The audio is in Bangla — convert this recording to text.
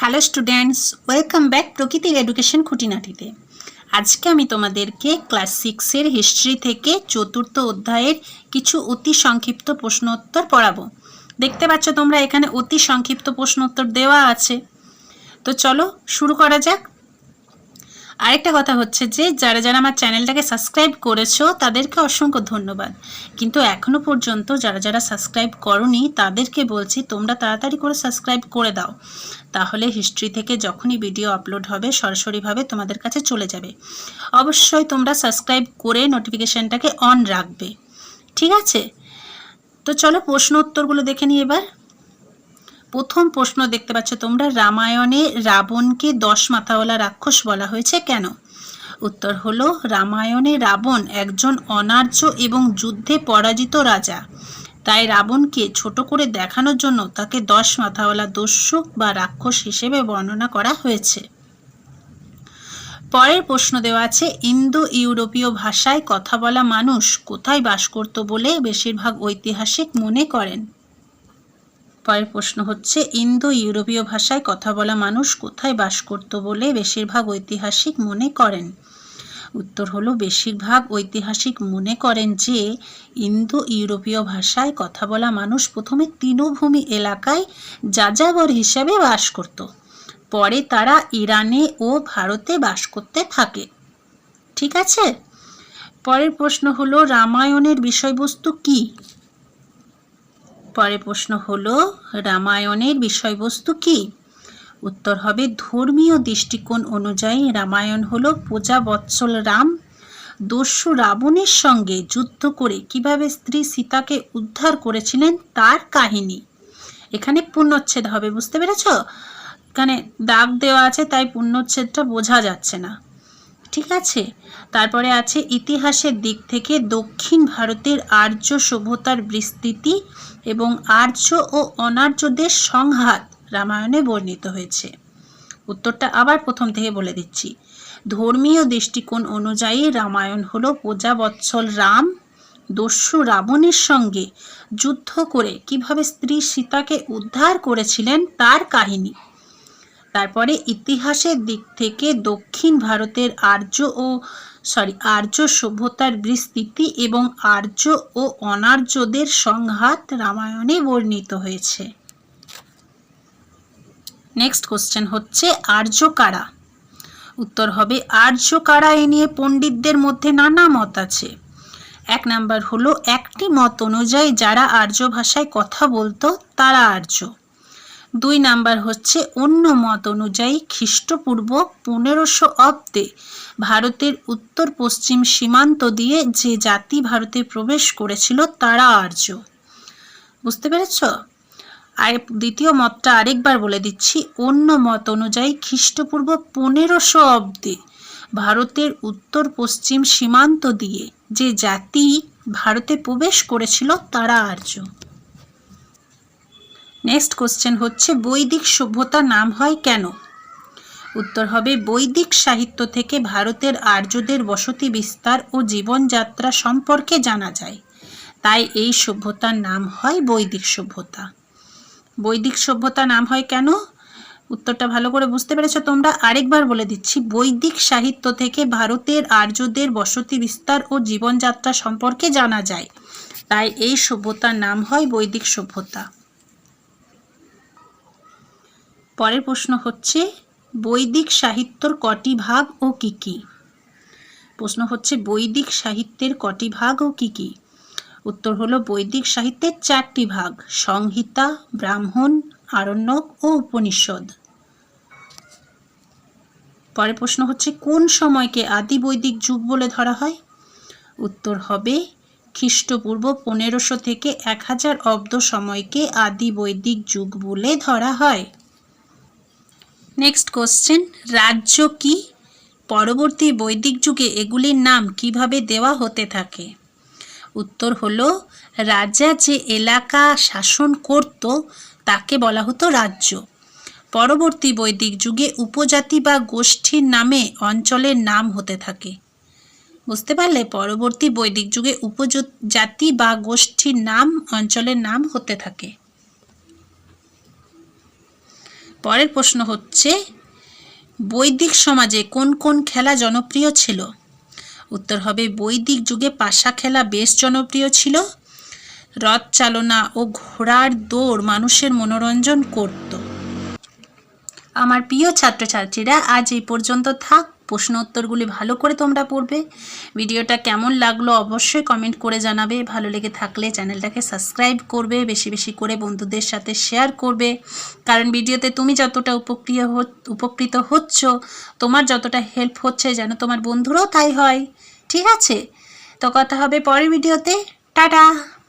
হ্যালো স্টুডেন্টস ওয়েলকাম ব্যাক প্রকৃতির এডুকেশন খুঁটিনাটিতে আজকে আমি তোমাদেরকে ক্লাস সিক্সের হিস্ট্রি থেকে চতুর্থ অধ্যায়ের কিছু অতি সংক্ষিপ্ত প্রশ্নোত্তর পড়াবো। দেখতে পাচ্ছ তোমরা এখানে অতি সংক্ষিপ্ত প্রশ্নোত্তর দেওয়া আছে। তো চলো শুরু করা যাক। আরেকটা কথা হচ্ছে যে, যারা যারা আমার চ্যানেলটাকে সাবস্ক্রাইব করেছ, তাদেরকে অসংখ্য ধন্যবাদ। কিন্তু এখনও পর্যন্ত যারা যারা সাবস্ক্রাইব করনি, তাদেরকে বলছি, তোমরা তাড়াতাড়ি করে সাবস্ক্রাইব করে দাও। তাহলে হিস্ট্রি থেকে যখনই ভিডিও আপলোড হবে, সরাসরিভাবে তোমাদের কাছে চলে যাবে। অবশ্যই তোমরা সাবস্ক্রাইব করে নোটিফিকেশানটাকে অন রাখবে। ঠিক আছে? তো চলো প্রশ্ন উত্তরগুলো দেখে নিই এবার। প্রথম প্রশ্ন দেখতে পাচ্ছ তোমরা, রামায়ণে রাবণকে দশ মাথাওয়ালা রাক্ষস বলা হয়েছে কেন? উত্তর হলো, রামায়ণে রাবণ একজন অনার্য এবং যুদ্ধে পরাজিত রাজা। তাই রাবণকে ছোট করে দেখানোর জন্য তাকে দশ মাথাওয়ালা দস্যু বা রাক্ষস হিসেবে বর্ণনা করা হয়েছে। পরের প্রশ্ন দেওয়া আছে ইন্দো ইউরোপীয় ভাষায় কথা বলা মানুষ কোথায় বাস করত বলে বেশিরভাগ ঐতিহাসিক মনে করেন? পরের প্রশ্ন হচ্ছে ইন্দো ইউরোপীয় ভাষায় কথা বলা মানুষ কোথায় বাস করত বলে বেশিরভাগ ঐতিহাসিক মনে করেন? উত্তর হলো, বেশিরভাগ ঐতিহাসিক মনে করেন যে ইন্দো ইউরোপীয় ভাষায় কথা বলা মানুষ প্রথমে তৃণভূমি এলাকায় যাযাবর হিসাবে বাস করত। পরে তারা ইরানে ও ভারতে বাস করতে থাকে। ঠিক আছে? পরের প্রশ্ন হলো, রামায়ণের বিষয়বস্তু কি? পরের প্রশ্ন হলো, রামায়ণের বিষয়বস্তু কি? উত্তর হবে, ধর্মীয় দৃষ্টিকোণ অনুযায়ী রামায়ণ হলো প্রজাবৎসল রাম, দস্যু রাবণের সঙ্গে যুদ্ধ করে কীভাবে স্ত্রী সীতাকে উদ্ধার করেছিলেন তার কাহিনী। এখানে পূর্ণচ্ছেদ হবে, বুঝতে পেরেছ? এখানে দাগ দেওয়া আছে, তাই পূর্ণচ্ছেদটা বোঝা যাচ্ছে না। ঠিক আছে? তারপরে আছে ইতিহাসের দিক থেকে দক্ষিণ ভারতের আর্য সভ্যতার বিস্তৃতি এবং আর্য ও অনার্যদের সংঘাত রামায়ণে বর্ণিত হয়েছে। উত্তরটা আবার প্রথম থেকে বলে দিচ্ছি। ধর্মীয় দৃষ্টিকোণ অনুযায়ী রামায়ণ হল প্রজাবৎসল রাম, দস্যু রাবণের সঙ্গে যুদ্ধ করে কীভাবে স্ত্রী সীতাকে উদ্ধার করেছিলেন তার কাহিনী। তারপরে ইতিহাসের দিক থেকে দক্ষিণ ভারতের আর্য ও সরি আর্য সভ্যতার বিস্তৃতি এবং আর্য ও অনার্যদের সংঘাত রামায়ণে বর্ণিত হয়েছে। নেক্সট কোশ্চেন হচ্ছে, আর্য কারা? উত্তর হবে, আর্য কারা এ নিয়ে পণ্ডিতদের মধ্যে নানা মত আছে। এক নাম্বার হলো, একটি মত অনুযায়ী যারা আর্য ভাষায় কথা বলতো, তারা আর্য। দুই নাম্বার হচ্ছে অন্য মত অনুযায়ী খ্রিস্টপূর্ব পনেরোশো অব্দে ভারতের উত্তর পশ্চিম সীমান্ত দিয়ে যে জাতি ভারতে প্রবেশ করেছিল তারা আর্য। বুঝতে পেরেছ? আর দ্বিতীয় মতটা আরেকবার বলে দিচ্ছি, অন্য মত অনুযায়ী খ্রিস্টপূর্ব পনেরোশো অব্দে ভারতের উত্তর পশ্চিম সীমান্ত দিয়ে যে জাতি ভারতে প্রবেশ করেছিল তারা আর্য। নেক্সট কোশ্চেন হচ্ছে, বৈদিক সভ্যতা নাম হয় কেন? উত্তর হবে, বৈদিক সাহিত্য থেকে ভারতের আর্যদের বসতি বিস্তার ও জীবনযাত্রা সম্পর্কে জানা যায়। তাই এই সভ্যতার নাম হয় বৈদিক সভ্যতা। বৈদিক সভ্যতা নাম হয় কেন? উত্তরটা ভালো করে বুঝতে পেরেছ তোমরা। আরেকবার বলে দিচ্ছি, বৈদিক সাহিত্য থেকে ভারতের আর্যদের বসতি বিস্তার ও জীবনযাত্রা সম্পর্কে জানা যায়। তাই এই সভ্যতার নাম হয় বৈদিক সভ্যতা। পরের প্রশ্ন হচ্ছে, বৈদিক সাহিত্যর কটি ভাগ ও কি কি? প্রশ্ন হচ্ছে, বৈদিক সাহিত্যের কটি ভাগ ও কি কি? উত্তর হলো, বৈদিক সাহিত্যের চারটি ভাগ, সংহিতা, ব্রাহ্মণ, আরণ্যক ও উপনিষদ। পরের প্রশ্ন হচ্ছে, কোন সময়কে আদি বৈদিক যুগ বলে ধরা হয়? উত্তর হবে, খ্রিস্টপূর্ব পনেরোশো থেকে এক হাজার অব্দ সময়কে আদি বৈদিক যুগ বলে ধরা হয়। নেক্সট কোশ্চেন রাজ্য কি? পরবর্তী বৈদিক যুগে এগুলির নাম কীভাবে দেওয়া হতে থাকে? উত্তর হলো, রাজা যে এলাকা শাসন করত, তাকে বলা হতো রাজ্য। পরবর্তী বৈদিক যুগে উপজাতি বা গোষ্ঠীর নামে অঞ্চলের নাম হতে থাকে। বুঝতে পারলে, পরবর্তী বৈদিক যুগে উপজাতি বা গোষ্ঠীর নাম অঞ্চলের নাম হতে থাকে। পরের প্রশ্ন হচ্ছে, বৈদিক সমাজে কোন কোন খেলা জনপ্রিয় ছিল? উত্তর হবে, বৈদিক যুগে পাশা খেলা বেশ জনপ্রিয় ছিল। রথ চালনা ও ঘোড়ার দৌড় মানুষের মনোরঞ্জন করত। আমার প্রিয় ছাত্রছাত্রীরা আজ এই পর্যন্ত থাক। প্রশ্ন উত্তরগুলি ভালো করে তোমরা পড়বে। ভিডিওটা কেমন লাগল অবশ্যই কমেন্ট করে জানাবে। ভালো লেগে থাকলে চ্যানেলটাকে সাবস্ক্রাইব করবে, বেশি বেশি করে বন্ধুদের সাথে শেয়ার করবে। কারণ ভিডিওতে তুমি যতটা উপকৃত হ- উপকৃত হচ্ছ, তোমার যতটা হেল্প হচ্ছে যেন তোমার বন্ধুরাও তাই হয়। ঠিক আছে? তো কথা হবে পরের ভিডিওতে। টাটা!